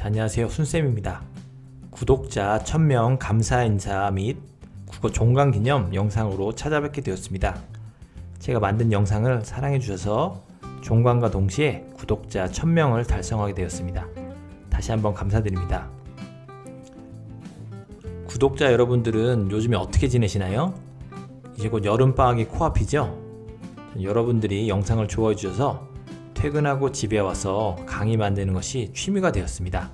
자, 안녕하세요. 순쌤입니다. 구독자 1000명 감사 인사 및 국어 종강 기념 영상으로 찾아뵙게 되었습니다. 제가 만든 영상을 사랑해 주셔서 종강과 동시에 구독자 1000명을 달성하게 되었습니다. 다시 한번 감사드립니다. 구독자 여러분들은 요즘에 어떻게 지내시나요? 이제 곧 여름방학이 코앞이죠? 여러분들이 영상을 좋아해 주셔서 퇴근하고 집에 와서 강의 만드는 것이 취미가 되었습니다.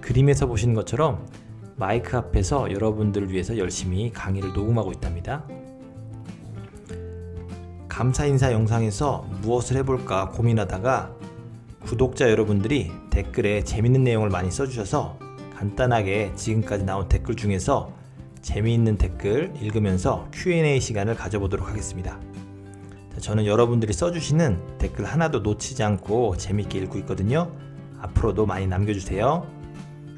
그림에서 보시는 것처럼 마이크 앞에서 여러분들을 위해서 열심히 강의를 녹음하고 있답니다. 감사 인사 영상에서 무엇을 해볼까 고민하다가 구독자 여러분들이 댓글에 재밌는 내용을 많이 써주셔서 간단하게 지금까지 나온 댓글 중에서 재미있는 댓글 읽으면서 Q&A 시간을 가져보도록 하겠습니다. 자, 저는 여러분들이 써주시는 댓글 하나도 놓치지 않고 재밌게 읽고 있거든요. 앞으로도 많이 남겨주세요.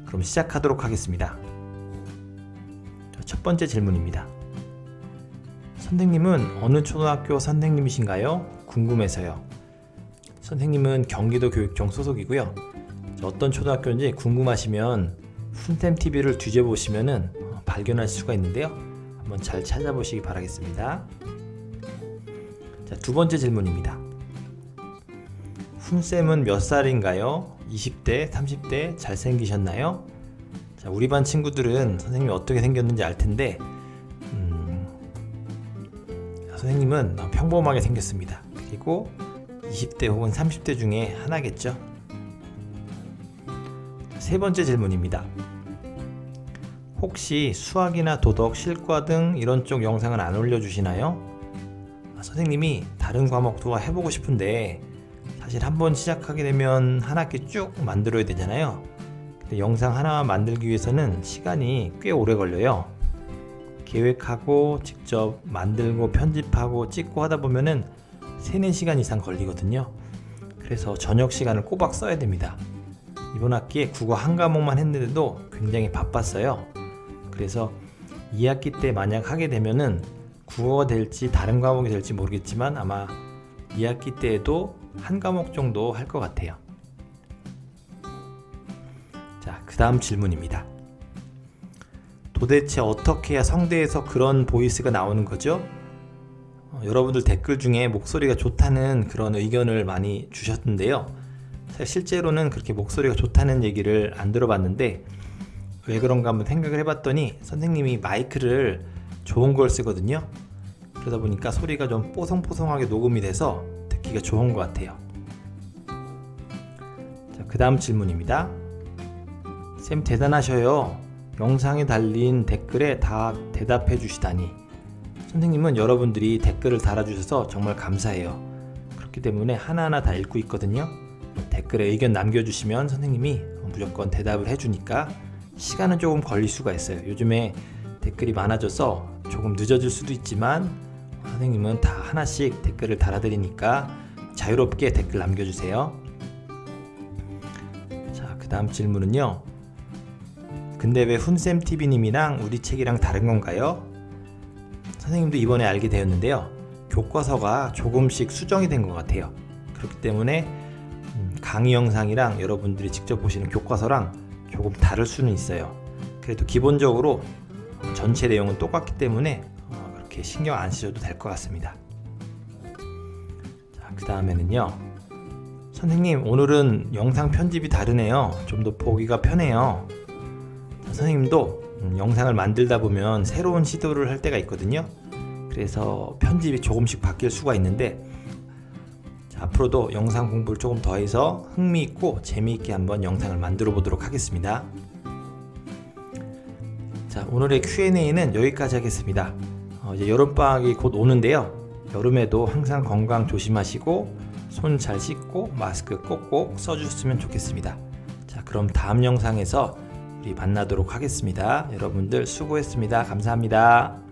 그럼 시작하도록 하겠습니다. 자, 첫 번째 질문입니다. 선생님은 어느 초등학교 선생님이신가요? 궁금해서요. 선생님은 경기도 교육청 소속이고요. 자, 어떤 초등학교인지 궁금하시면 훈템 TV를 뒤져보시면 발견할 수가 있는데요. 한번 잘 찾아보시기 바라겠습니다. 자, 두 번째 질문입니다. 훈쌤은 몇 살인가요? 20대, 30대 잘생기셨나요? 자, 우리 반 친구들은 선생님이 어떻게 생겼는지 알 텐데, 음, 선생님은 평범하게 생겼습니다. 그리고 20대 혹은 30대 중에 하나겠죠. 자, 세 번째 질문입니다. 혹시 수학이나 도덕, 실과 등 이런 쪽 영상은 안 올려주시나요? 아, 선생님이 다른 과목도 해보고 싶은데 사실 한번 시작하게 되면 한 학기 쭉 만들어야 되잖아요. 근데 영상 하나 만들기 위해서는 시간이 꽤 오래 걸려요. 계획하고 직접 만들고 편집하고 찍고 하다 보면은 3, 4시간 이상 걸리거든요. 그래서 저녁 시간을 꼬박 써야 됩니다. 이번 학기에 국어 한 과목만 했는데도 굉장히 바빴어요. 그래서 2학기 때 만약 하게 되면은 국어가 될지 다른 과목이 될지 모르겠지만 아마 2학기 때에도 한 과목 정도 할 것 같아요. 자, 그 다음 질문입니다. 도대체 어떻게 해야 성대에서 그런 보이스가 나오는 거죠? 어, 여러분들 댓글 중에 목소리가 좋다는 그런 의견을 많이 주셨는데요. 실제로는 그렇게 목소리가 좋다는 얘기를 안 들어봤는데 왜 그런가 한번 생각을 해봤더니 선생님이 마이크를 좋은 걸 쓰거든요. 그러다 보니까 소리가 좀 뽀송뽀송하게 녹음이 돼서 듣기가 좋은 것 같아요. 자, 그 다음 질문입니다. 쌤 대단하셔요. 영상에 달린 댓글에 다 대답해 주시다니. 선생님은 여러분들이 댓글을 달아주셔서 정말 감사해요. 그렇기 때문에 하나하나 다 읽고 있거든요. 댓글에 의견 남겨주시면 선생님이 무조건 대답을 해주니까 시간은 조금 걸릴 수가 있어요. 요즘에 댓글이 많아져서 조금 늦어질 수도 있지만 선생님은 다 하나씩 댓글을 달아드리니까 자유롭게 댓글 남겨주세요. 자, 그 다음 질문은요. 근데 왜 훈쌤 TV님이랑 우리 책이랑 다른 건가요? 선생님도 이번에 알게 되었는데요. 교과서가 조금씩 수정이 된 것 같아요. 그렇기 때문에 음, 강의 영상이랑 여러분들이 직접 보시는 교과서랑 조금 다를 수는 있어요. 그래도 기본적으로 전체 내용은 똑같기 때문에 어, 그렇게 신경 안 쓰셔도 될 것 같습니다. 자, 그 다음에는요. 선생님, 오늘은 영상 편집이 다르네요. 좀 더 보기가 편해요. 자, 선생님도 음, 영상을 만들다 보면 새로운 시도를 할 때가 있거든요. 그래서 편집이 조금씩 바뀔 수가 있는데 자, 앞으로도 영상 공부를 조금 더 해서 흥미있고 재미있게 한번 영상을 만들어 보도록 하겠습니다. 자, 오늘의 Q&A는 여기까지 하겠습니다. 어, 이제 여름방학이 곧 오는데요. 여름에도 항상 건강 조심하시고 손 잘 씻고 마스크 꼭꼭 써주셨으면 좋겠습니다. 자, 그럼 다음 영상에서 우리 만나도록 하겠습니다. 여러분들 수고했습니다. 감사합니다.